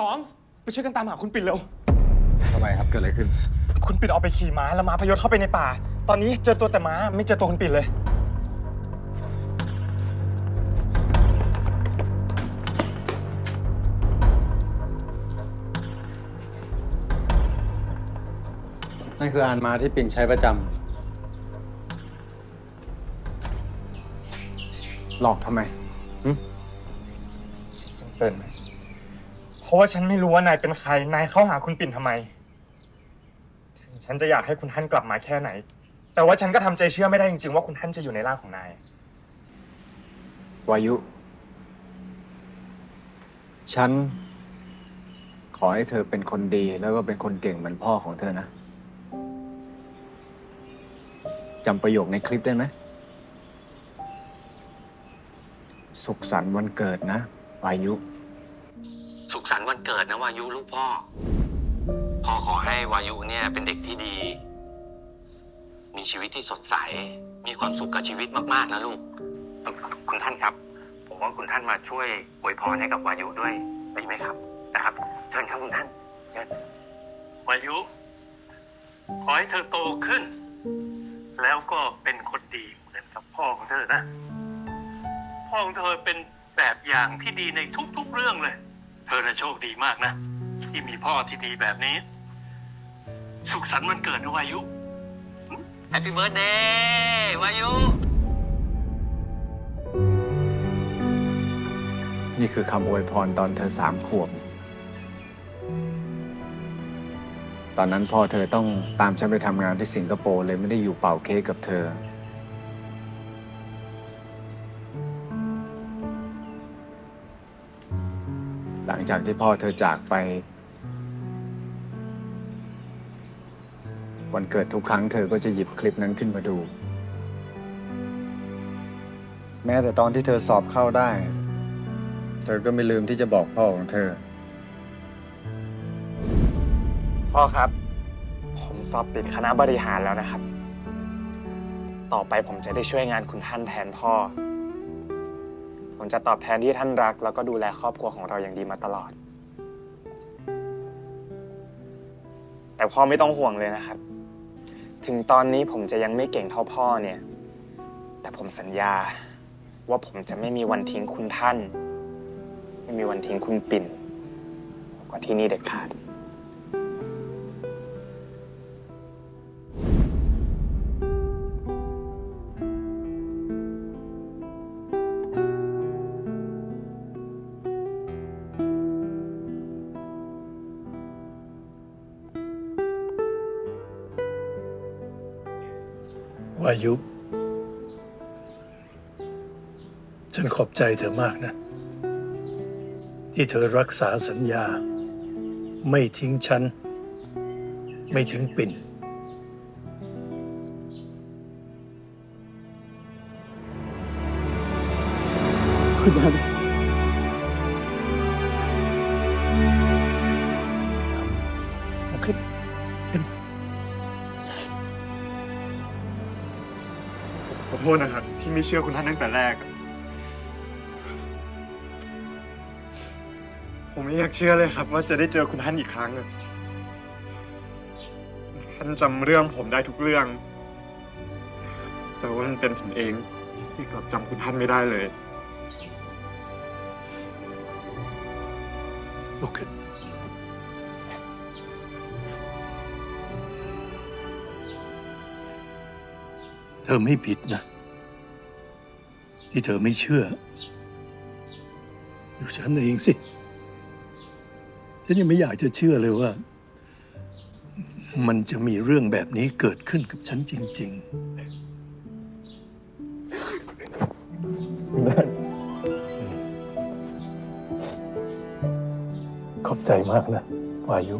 สองไปช่วยกันตามหาคุณปิ่นเร็ว ทำไมครับ เกิดอะไรขึ้น คุณปิ่นออกไปขี่ม้าแล้วม้าพยศเข้าไปในป่า ตอนนี้เจอตัวแต่ม้าไม่เจอตัวคุณปิ่นเลย นั่นคืออานมาที่ปิ่นใช้ประจำหลอกทำไม จำเป็นไหมเพ ราะว่าฉันไม่รู้ว่านายเป็นใคร นายเข้าหาคุณปิ่นทำไม ถึงฉันจะอยากให้คุณท่านกลับมาแค่ไหน แต่ว่าฉันก็ทำใจเชื่อไม่ได้จริงๆ ว่าคุณท่านจะอยู่ในร่างของนาย วายุ ฉัน ขอให้เธอเป็นคนดีแล้วก็เป็นคนเก่งเหมือนพ่อของเธอนะจำประโยคในคลิปได้ไหม สุขสันต์วันเกิดนะวายุ สุขสันต์วันเกิดนะวายุลูกพ่อ พ่อขอให้วายุเนี่ยเป็นเด็กที่ดี มีชีวิตที่สดใส มีความสุขกับชีวิตมากๆนะลูก คุณท่านครับ ผมว่าคุณท่านมาช่วยอวยพรให้กับวายุด้วยดีไหมครับนะครับ เชิญครับคุณท่านเชิญวายุ ขอให้เธอโตขึ้น แล้วก็เป็นคนดีเหมือนกับพ่อของเธอนะ พ่อของเธอเป็นแบบอย่างที่ดีในทุกๆเรื่องเลย เธอน่ะโชคดีมากนะ ที่มีพ่อที่ดีแบบนี้ สุขสันต์วันเกิดนะวายุ แฮปปี้เบิร์ดเดย์วายุ นี่คือคำอวยพรตอนเธอสามขวบ ตอนนั้นพ่อเธอต้องตามฉันไปทำงานที่สิงคโปร์เลยไม่ได้อยู่เป่าเค้กกับเธอ หลังจากที่พ่อเธอจากไป วันเกิดทุกครั้งเธอก็จะหยิบคลิปนั้นขึ้นมาดู แม้แต่ตอนที่เธอสอบเข้าได้ เธอก็ไม่ลืมที่จะบอกพ่อของเธอ พ่อครับ ผมสอบติดคณะบริหารแล้วนะครับ ต่อไปผมจะได้ช่วยงานคุณท่านแทนพ่อ ผมจะตอบแทนที่ท่านรัก แล้วก็ดูแลครอบครัวของเราอย่างดีมาตลอด แต่พ่อไม่ต้องห่วงเลยนะครับ ถึงตอนนี้ผมจะยังไม่เก่งเท่าพ่อเนี่ย แต่ผมสัญญาว่าผมจะไม่มีวันทิ้งคุณท่าน ไม่มีวันทิ้งคุณปิ่นกว่าที่นี่เด็ดขาด วายุ ฉันขอบใจเธอมากนะ ที่เธอรักษาสัญญา ไม่ทิ้งฉัน ไม่ทิ้งปิ่น คุณท่า อโทษนะครับ ที่ไม่เชื่อคุณท่านตั้งแต่แรก ผมไม่อยากเชื่อเลยครับ ว่าจะได้เจอคุณท่านอีกครั้งอะท่านจำเรื่องผมได้ทุกเรื่อง แต่ว่ามันเป็นผมเองที่กลับจำคุณท่านไม่ได้เลย ลุกขึ้น เธอไม่ผิดนะ ที่เธอไม่เชื่อ ดูฉันเองสิ ฉันยังไม่อยากจะเชื่อเลยว่า มันจะมีเรื่องแบบนี้เกิดขึ้นกับฉันจริงๆขอบใจมากนะวายุ